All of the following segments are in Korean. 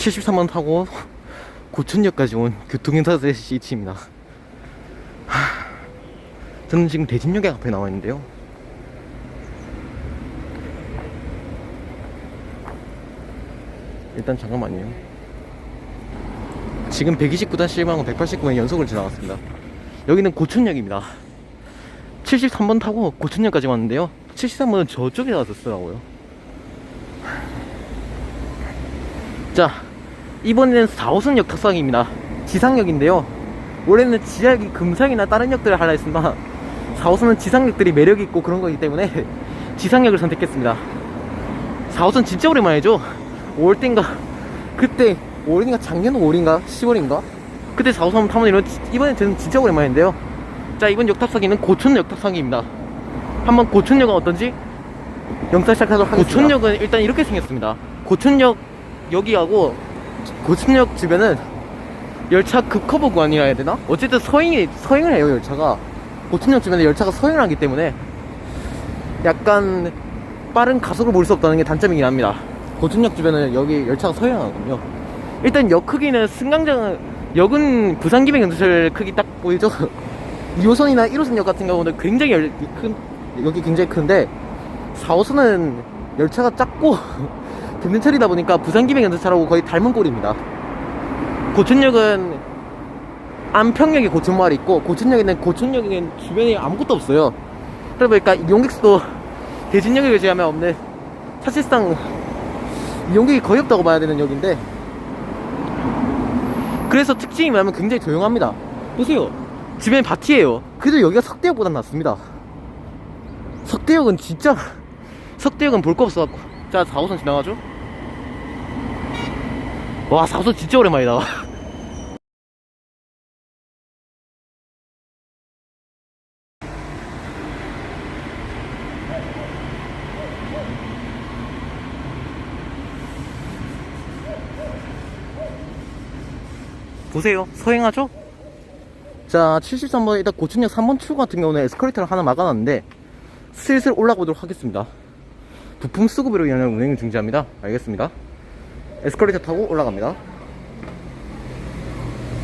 73번 타고 고천역까지 온 교통인사세 C입니다. 저는 지금 대진역에 앞에 나와 있는데요. 일단 잠깐만요. 지금 129-1방하고 189번 연속을 지나갔습니다. 여기는 고천역입니다. 73번 타고 고천역까지 왔는데요. 73번은 저쪽에 나왔었더라고요. 자, 이번에는 4호선역 탁상입니다. 지상역인데요. 원래는 지하역이 금상이나 다른 역들을 하려 했으나 4호선은 지상역들이 매력이 있고 그런 거기 때문에 지상역을 선택했습니다. 4호선 진짜 오랜만이죠? 5월 땐가 그때 5월인가 작년 5월인가 10월인가 그때 4호선 타면 이런 이번엔 저는 진짜 오랜만인데요. 자 이번 역탑사기는 고촌 역탑사기입니다. 한번 고촌역은 어떤지 영상 시작하도록 하겠습니다. 고촌역은 일단 이렇게 생겼습니다. 고촌역 여기하고 고촌역 주변은 열차 급커버 구간이라 해야 되나? 어쨌든 서행이 서행을 해요 열차가 고촌역 주변에 열차가 서행을 하기 때문에 약간 빠른 가속을 볼 수 없다는 게 단점이긴 합니다. 고촌역 주변은 여기 열차가 서행하거든요. 일단 역 크기는 승강장 역은 부산기백연철 크기 딱 보이죠? 2호선이나 1호선 역 같은 경우는 굉장히 열, 큰 여기 굉장히 큰데 4호선은 열차가 작고 경전철이다 보니까 부산 기백연철차라고 거의 닮은 꼴입니다. 고촌역은 안평역에 고촌마을이 있고 고촌역에는 고촌역에는 주변에 아무것도 없어요. 그러다 보니까 이용객수도 대진역에 비하면 없는 사실상 이용객이 거의 없다고 봐야 되는 역인데 그래서 특징이 뭐냐면 굉장히 조용합니다. 보세요. 주변에 밭이에요. 그래도 여기가 석대역보단 낫습니다. 석대역은 진짜 석대역은 볼 거 없어갖고 자 4호선 지나가죠 와 4호선 진짜 오랜만이다. 보세요. 서행하죠? 자 73번 일단 고춘역 3번 출구 같은 경우는 에스컬레이터를 하나 막아놨는데 슬슬 올라가보도록 하겠습니다. 부품 수급으로 인한 운행 중지합니다. 알겠습니다 에스컬레이터 타고 올라갑니다.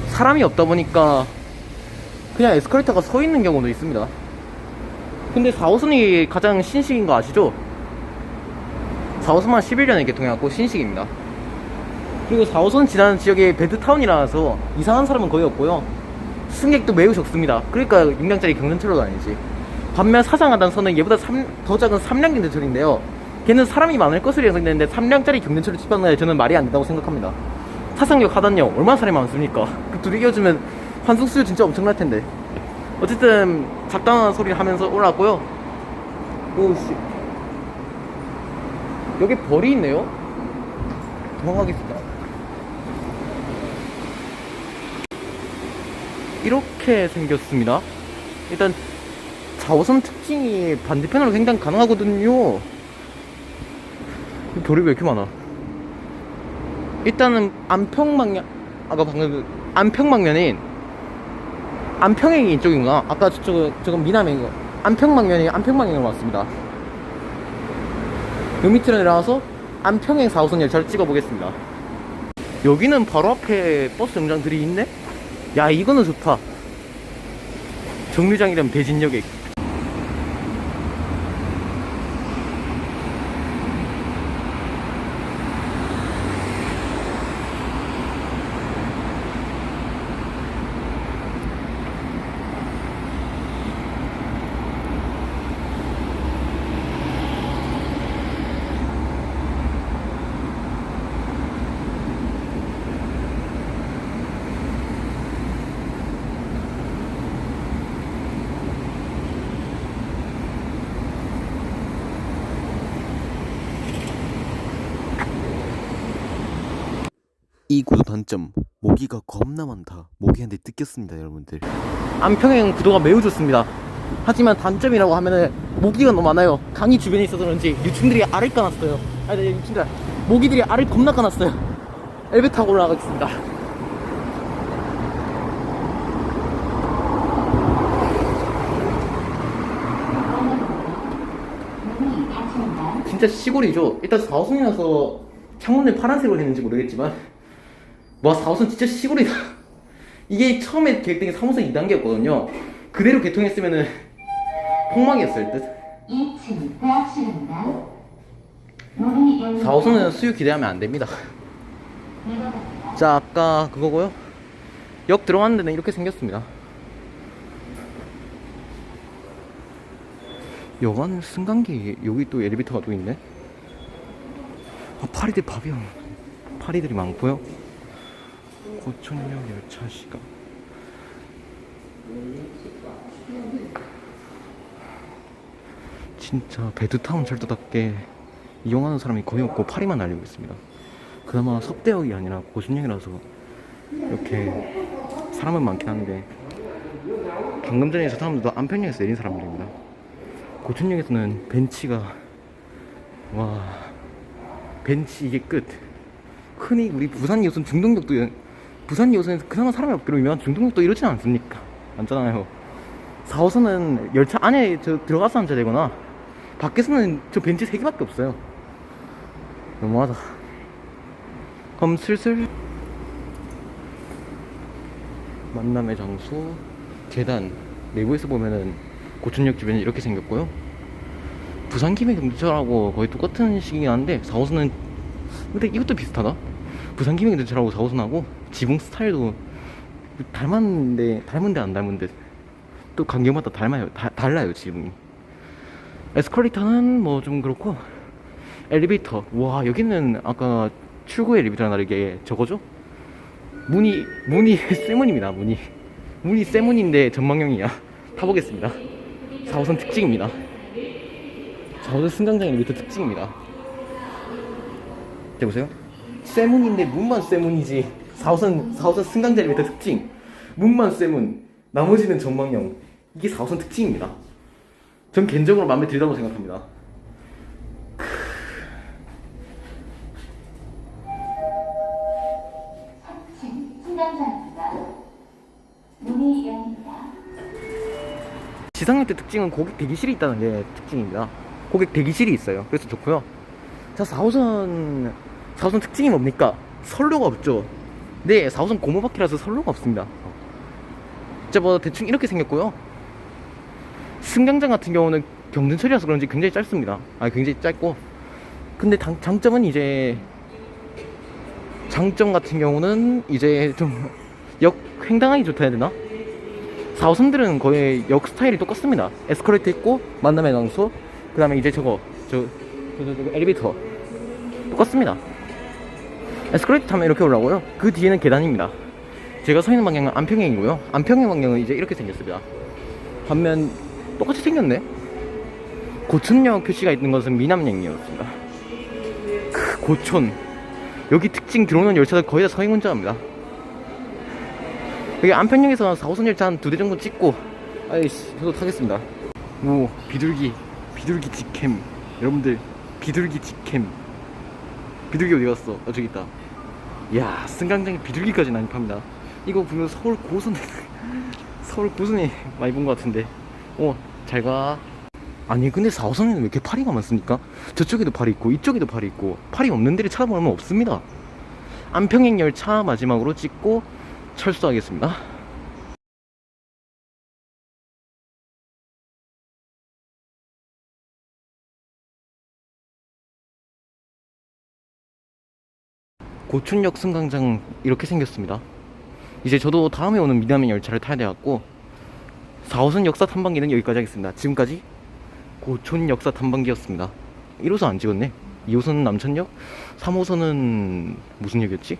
사람이 없다 보니까 그냥 에스컬레이터가 서 있는 경우도 있습니다. 근데 4호선이 가장 신식인 거 아시죠? 4호선만 11년에 개통해갖고 신식입니다. 그리고 4호선 지나는 지역이 베드타운이라서 이상한 사람은 거의 없고요. 승객도 매우 적습니다. 그러니까 6량짜리 경전철로 다니지. 반면 사상하단 선은 얘보다 3, 더 작은 3량 경전철인데요 걔는 사람이 많을 것으로 예상되는데 3량짜리 경전철을 집어넣어야 저는 말이 안 된다고 생각합니다. 사상역 하단역 얼마나 사람이 많습니까? 그 둘이 이어주면 환승수요 진짜 엄청날 텐데. 어쨌든 잡다한 소리를 하면서 올라왔고요. 오씨. 여기 벌이 있네요? 도망가겠습니다. 이렇게 생겼습니다. 일단 4호선 특징이 반대편으로 횡단 가능하거든요 돌이 왜 이렇게 많아? 일단은 안평방면 아까 방금 그 안평방면인 안평행이 이쪽인가? 아까 저쪽 저건 미남행이고 안평방면이 안평방향으로 왔습니다. 요 밑으로 내려와서 안평행 4호선 열차를 찍어보겠습니다. 여기는 바로 앞에 버스 정장들이 있네? 야 이거는 좋다. 정류장이라면 대진역에 이 구도 단점 모기가 겁나 많다. 모기한테 뜯겼습니다 여러분들. 안평행 구도가 매우 좋습니다. 하지만 단점이라고 하면은 모기가 너무 많아요. 강이 주변에 있어서 그런지 유충들이 알을 까놨어요. 아니 네, 유충들 모기들이 알을 겁나 까놨어요. 엘베 타고 올라가겠습니다. 진짜 시골이죠? 일단 4호선이라서 창문을 파란색으로 했는지 모르겠지만 와 4호선 진짜 시골이다. 이게 처음에 계획된 게 3호선 2단계였거든요. 그대로 개통했으면은 폭망이었을 듯. 2층 대학실입니다. 문이 열립니다. 4호선은 수유 기대하면 안 됩니다. 자 아까 그거고요. 역 들어가는 데는 이렇게 생겼습니다. 여관 승강기 여기 또 엘리베이터가 또 있네. 아 파리들 파비앙 파리들이 많고요 고촌역 열차 시간. 진짜 베드타운 철도답게 이용하는 사람이 거의 없고 파리만 날리고 있습니다. 그나마 석대역이 아니라 고순역이라서 이렇게 사람은 많긴 한데 방금 전에 저 사람들도 안평역에서 내린 사람들입니다. 고촌역에서는 벤치가 와 벤치 이게 끝. 흔히 우리 부산 여선 중동역도 부산 여선에서 그나마 사람이 없기로 유명한 중동역도 이러지 않습니까? 않잖아요. 4호선은 열차 안에 저 들어가서 앉아야 되거나 밖에서는 저 벤치 3개밖에 없어요. 너무하다. 그럼 슬슬 만남의 장소 계단 내부에서 보면은 고촌역 주변이 이렇게 생겼고요. 부산 김해 경찰하고 거의 똑같은 시기긴 한데 4호선은 근데 이것도 비슷하다. 부산 김해 경찰하고 4호선하고 지붕 스타일도 닮았는데 닮은데 안 닮은데 또 간격마다 닮아요 다, 달라요 지붕이. 에스컬레이터는 뭐 좀 그렇고 엘리베이터. 와 여기는 아까 출구 엘리베이터랑 다르게 저거죠? 문이 문이 쇠문입니다 문이 문이 쇠문인데 전망형이야. 타보겠습니다. 4호선 특징입니다. 4호선 승강장 엘리베이터 특징입니다. 자 보세요. 쇠문인데 문만 쇠문이지 4호선 4호선 승강장 엘리베이터 특징 문만 쇠문 나머지는 전망형 이게 4호선 특징입니다 전 개인적으로 마음에 들다고 생각합니다 때 특징은 고객 대기실이 있다는 게 특징입니다. 고객 대기실이 있어요. 그래서 좋고요. 자, 4호선 4호선 특징이 뭡니까? 선로가 없죠. 네, 4호선 고무바퀴라서 선로가 없습니다. 진짜 뭐 대충 이렇게 생겼고요. 승강장 같은 경우는 경전철이라서 그런지 굉장히 짧습니다. 아, 굉장히 짧고. 근데 당- 장점은 이제 장점 같은 경우는 이제 좀 역 횡단하기 좋다 해야 되나? 4호선들은 거의 역 스타일이 똑같습니다. 에스컬레이터 있고 만남의 장소, 그 다음에 이제 저거 저, 저, 저, 저 엘리베이터 똑같습니다. 에스컬레이터 타면 이렇게 올라오고요. 그 뒤에는 계단입니다. 제가 서 있는 방향은 안평행이고요. 안평행 방향은 이제 이렇게 생겼습니다. 반면 똑같이 생겼네. 고촌역 표시가 있는 것은 미남역이었습니다. 크, 고촌 여기 특징 들어오는 열차들 거의 다 서행 운전합니다. 여기 안평역에서 4호선 열차 한 두 대 정도 찍고 아이씨 저도 타겠습니다 오 비둘기 비둘기 직캠 여러분들 비둘기 직캠 비둘기 어디 갔어? 어 저기 있다 이야 승강장에 비둘기까지는 안 팝니다 이거 보면 서울 고선 서울 고선이 많이 본 것 같은데 어 잘 가 아니 근데 4호선에는 왜 이렇게 파리가 많습니까? 저쪽에도 파리 있고 이쪽에도 파리 있고 파리 없는 데를 찾아보면 없습니다 안평행 열차 마지막으로 찍고 철수하겠습니다. 고춘역 승강장 이렇게 생겼습니다. 이제 저도 다음에 오는 미남의 열차를 타야 돼갖고 4호선 역사 탐방기는 여기까지 하겠습니다. 지금까지 고촌 역사 탐방기였습니다. 1호선 안 찍었네. 2호선은 남천역, 3호선은 무슨 역이었지?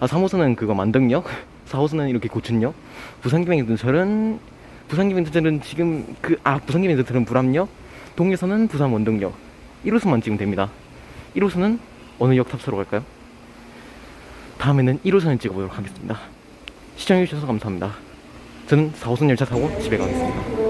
아 3호선은 그거 만덕역 4호선은 이렇게 고춘역 부산기맹전철은 부산기맹전철은 지금 그아 부산기맹전철은 불암역 동해선은 부산 원동역 1호선만 찍으면 됩니다 1호선은 어느 역 탑사로 갈까요? 다음에는 1호선을 찍어보도록 하겠습니다. 시청해주셔서 감사합니다. 저는 4호선 열차 타고 집에 가겠습니다